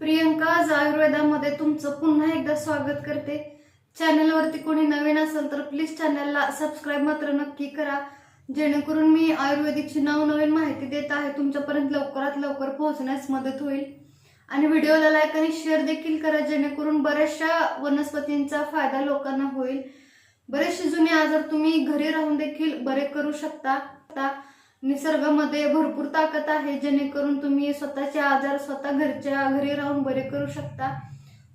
प्रियंका आज आयुर्वेदामध्ये तुमचं पुन्हा एकदा स्वागत करते. चॅनलवरती कोणी नवीन असेल तर प्लीज चॅनलला सबस्क्राईब मात्र नक्की करा. जेणेकरून मी आयुर्वेदिकची नवनवीन माहिती देत आहे तुमच्यापर्यंत लवकरात लवकर पोहोचण्यास मदत होईल. आणि व्हिडिओला लाईक आणि शेअर देखील करा जेणेकरून बऱ्याचशा वनस्पतींचा फायदा लोकांना होईल. बरेचसे जुने आजार तुम्ही घरी राहून देखील बरे करू शकता. निसर्गामध्ये भरपूर ताकद आहे जेणेकरून तुम्ही स्वतःचे आजार स्वतः घरच्या घरी राहून बरे करू शकता.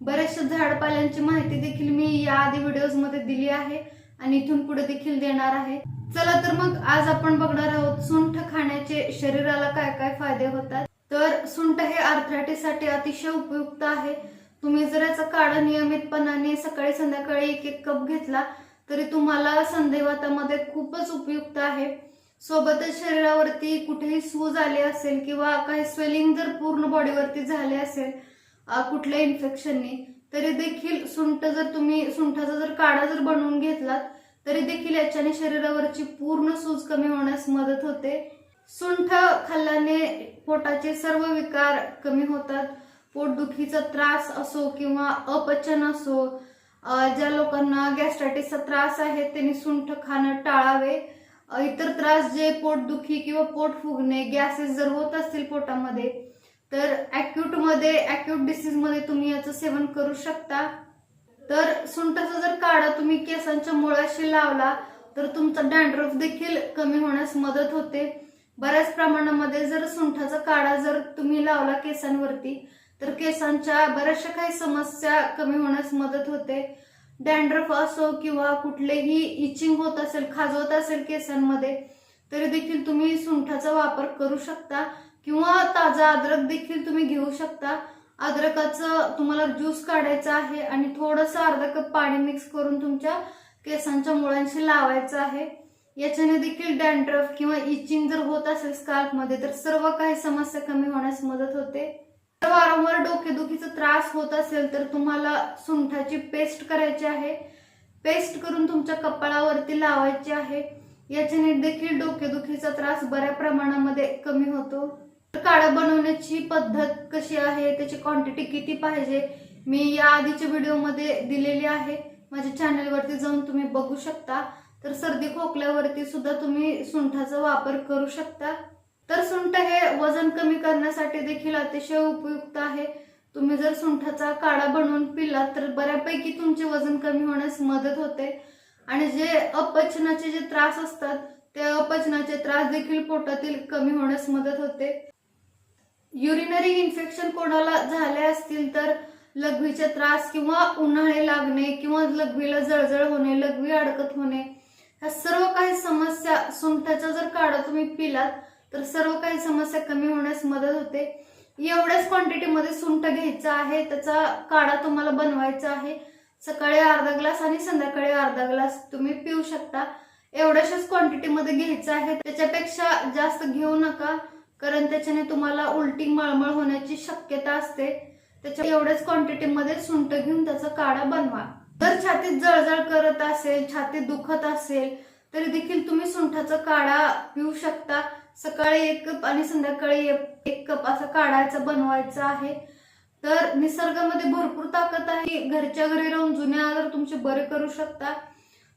बरेचशा झाडपाल्यांची माहिती देखील मी या आधी व्हिडिओज व्हिडिओजमध्ये दिली आहे आणि इथून पुढे देखील देणार आहे. चला तर मग आज आपण बघणार आहोत सुंठ खाण्याचे शरीराला काय काय फायदे होतात. तर सुंठ हे आर्थरायटिससाठी अतिशय उपयुक्त आहे. तुम्ही जर याचा काढा नियमितपणाने सकाळी संध्याकाळी एक एक कप घेतला तरी तुम्हाला संधिवातामध्ये खूपच उपयुक्त आहे. सोबतच शरीरावरती कुठेही सूज आली असेल किंवा काही स्वेलिंग जर पूर्ण बॉडीवरती झाले असेल कुठल्या इन्फेक्शननी तरी देखील सुंठ जर तुम्ही सुंठाचा जर काढा जर बनवून घेतलात तरी देखील याच्याने शरीरावरची पूर्ण सूज कमी होण्यास मदत होते. सुंठ खाल्ल्याने पोटाचे सर्व विकार कमी होतात. पोटदुखीचा त्रास असो किंवा अपचन असो ज्या लोकांना गॅस्ट्रायटिसचा त्रास आहे त्यांनी सुंठ खाणं टाळावे. इतर त्रास जे पोटदुखी किंवा पोट फुगणे गॅसेस जर होत असतील पोटामध्ये तर ॲक्यूटमध्ये मध्ये अॅक्यूट डिसीजमध्ये तुम्ही याचं सेवन करू शकता. तर सुंठाचा जर काढा तुम्ही केसांच्या मुळाशी लावला तर तुमचा डॅन्ड्रफ देखील कमी होण्यास मदत होते. बऱ्याच प्रमाणामध्ये जर सुंठाचा काढा जर तुम्ही लावला केसांवरती तर केसांच्या बऱ्याचशा काही समस्या कमी होण्यास मदत होते. डॅन्ड्रफ असो किंवा कुठलेही इचिंग होत असेल खाजवत असेल केसांमध्ये तरी देखील तुम्ही सुंठाचा वापर करू शकता किंवा ताजा अद्रक देखील तुम्ही घेऊ शकता. अद्रकाचं तुम्हाला ज्यूस काढायचा आहे आणि थोडंसं अर्धा कप पाणी मिक्स करून तुमच्या केसांच्या मुळांशी लावायचं आहे. याच्याने देखील डॅन्ड्रफ किंवा इचिंग जर होत असेल स्काल्पमध्ये तर सर्व काही समस्या कमी होण्यास मदत होते. वारंवार डोकेदुखीचा त्रास होत असेल तर तुम्हाला सुंठाची पेस्ट करायची आहे. पेस्ट करून तुमच्या कपाळावरती लावायची आहे. याच्याने देखील डोकेदुखीचा त्रास बऱ्या प्रमाणामध्ये कमी होतो. काढा बनवण्याची पद्धत कशी आहे? त्याची क्वांटिटी किती पाहिजे? मी या आधीच्या व्हिडिओमध्ये दिलेली आहे. माझ्या चॅनलवरती जाऊन तुम्ही बघू शकता. तर सर्दी खोकल्यावरती सुद्धा तुम्ही सुंठाचा वापर करू शकता. तर सुंठ हे वजन कमी करण्यासाठी देखील अतिशय उपयुक्त आहे. तुम्ही जर सुंठाचा काढा बनवून पिला तर बऱ्यापैकी तुमचे वजन कमी होण्यास मदत होते. आणि जे अपचनाचे जे त्रास असतात ते अपचनाचे त्रास देखील पोटातील कमी होण्यास मदत होते. युरिनरी इन्फेक्शन कोणाला झाले असतील तर लघवीचे त्रास किंवा उन्हाळे लागणे किंवा लघवीला जळजळ होणे लघवी अडकत होणे ह्या सर्व काही समस्या सुंठाचा जर काढा तुम्ही पिलात तर सर्व काही समस्या कमी होण्यास मदत होते. एवढ्याच क्वांटिटीमध्ये सुंठ घ्यायचं आहे त्याचा काढा तुम्हाला बनवायचा आहे. सकाळी अर्धा ग्लास आणि संध्याकाळी अर्धा ग्लास तुम्ही पिऊ शकता. एवढ्याशाच क्वांटिटीमध्ये घ्यायचं आहे त्याच्यापेक्षा जास्त घेऊ नका कारण त्याच्याने तुम्हाला उलटी मळमळ होण्याची शक्यता असते. त्याच्या एवढ्याच क्वांटिटीमध्ये सुंठ घेऊन त्याचा काढा बनवा. जर छातीत जळजळ करत असेल छातीत दुखत असेल तरी देखील तुम्ही सुंठाचा काढा पिऊ शकता. सकाळी एक कप आणि संध्याकाळी एक- एक कप असा काढायचा बनवायचा आहे. तर निसर्गामध्ये भरपूर ताकद आहे. घरच्या घरी राहून जुने आजार तुमचे बरे करू शकता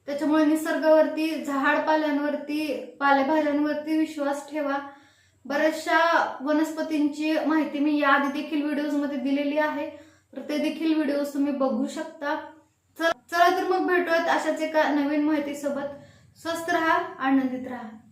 त्याच्यामुळे निसर्गावरती झाडपाल्यांवरती पालेभाज्यांवरती विश्वास ठेवा. बऱ्याचशा वनस्पतींची माहिती मी याआधी देखील व्हिडिओजमध्ये दिलेली आहे. तर ते देखील व्हिडिओज तुम्ही बघू शकता. चल- चला तर मग भेटूयात अशाच एका नवीन माहितीसोबत. स्वस्त राहा आनंदित राहा.